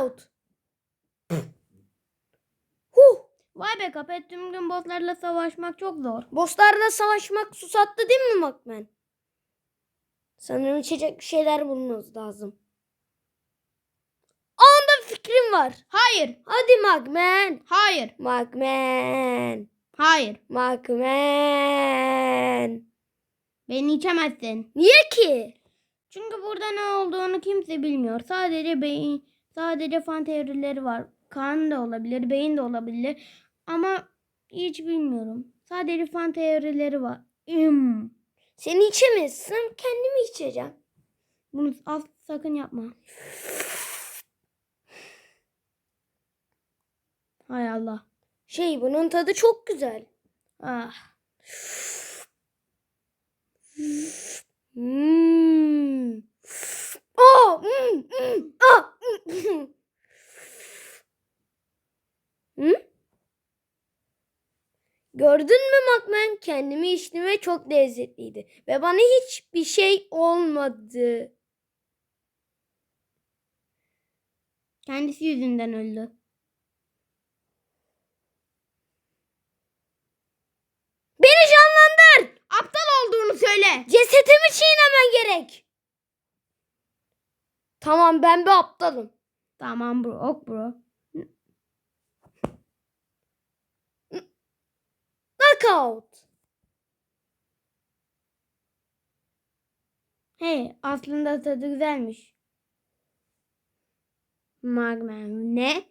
out. huh. Vay be kapet tüm gün bosslarla savaşmak çok zor. Bosslarla savaşmak susattı değil mi Makmen? Sanırım içecek bir şeyler bulmamız lazım. Anda fikrim var. Hayır. Hadi Magmen. Hayır. Magmen. Hayır. Magmen. Beni içemezsin. Niye ki? Çünkü burada ne olduğunu kimse bilmiyor. Sadece beyin sadece fan teorileri var. Kan da olabilir, beyin de olabilir. Ama hiç bilmiyorum. Sadece fan teorileri var. Hmm. Seni içemezsem kendimi içeceğim. Bunu az sakın yapma. Hay Allah. Şey bunun tadı çok güzel. Ah. Hmm. Oh, hmm, hmm, ah, hmm. Hı? Gördün mü Macman? Kendimi içtim ve çok lezzetliydi. Ve bana hiçbir şey olmadı. Kendisi yüzünden öldü. Beni canlandır! Aptal olduğunu söyle. Cesetimi çiğnemen gerek. Tamam ben bir aptalım. Tamam bro, ok bro. Knockout. Hey, aslında tadı güzelmiş. Magman ne?